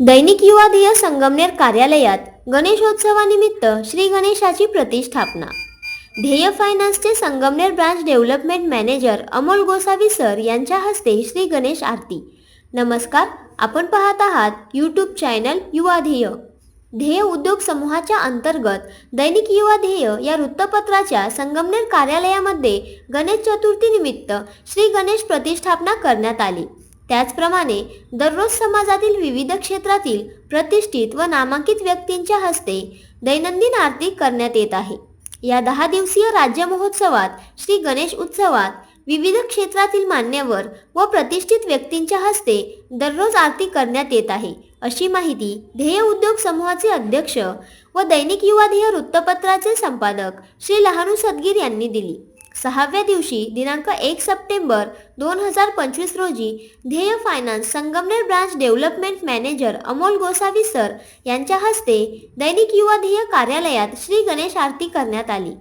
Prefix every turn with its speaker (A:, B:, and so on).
A: दैनिक युवा ध्येय संगमनेर कार्यालयात गणेशोत्सवानिमित्त श्री गणेशाची प्रतिष्ठापना. ध्येय फायनान्सचे Sangamner branch development manager Amol Gosavi sir यांच्या हस्ते श्री गणेश आरती. नमस्कार आपण पाहत आहात यूट्यूब चॅनल युवा ध्येय. ध्येय उद्योग समूहाच्या अंतर्गत दैनिक युवा ध्येय या वृत्तपत्राच्या संगमनेर कार्यालयामध्ये गणेश चतुर्थीनिमित्त श्री गणेश प्रतिष्ठापना करण्यात आली. त्याचप्रमाणे दररोज समाजातील विविध क्षेत्रातील प्रतिष्ठित व नामांकित व्यक्तींच्या हस्ते दैनंदिन आरती करण्यात येत आहे. या दहा दिवसीय राज्य महोत्सवात श्री गणेश उत्सवात विविध क्षेत्रातील मान्यवर व प्रतिष्ठित व्यक्तींच्या हस्ते दररोज आरती करण्यात येत आहे. अशी माहिती ध्येय उद्योग समूहाचे अध्यक्ष व दैनिक युवा ध्येय वृत्तपत्राचे संपादक श्री लहानू सदगीर यांनी दिली. सहाव्या दिवशी दिनांक एक सप्टेंबर दोन हजार पंचवीस रोजी Dhyey finance Sangamner branch development manager Amol Gosavi sir यांच्या हस्ते दैनिक युवा ध्येय कार्यालयात श्री गणेश आरती करण्यात आली.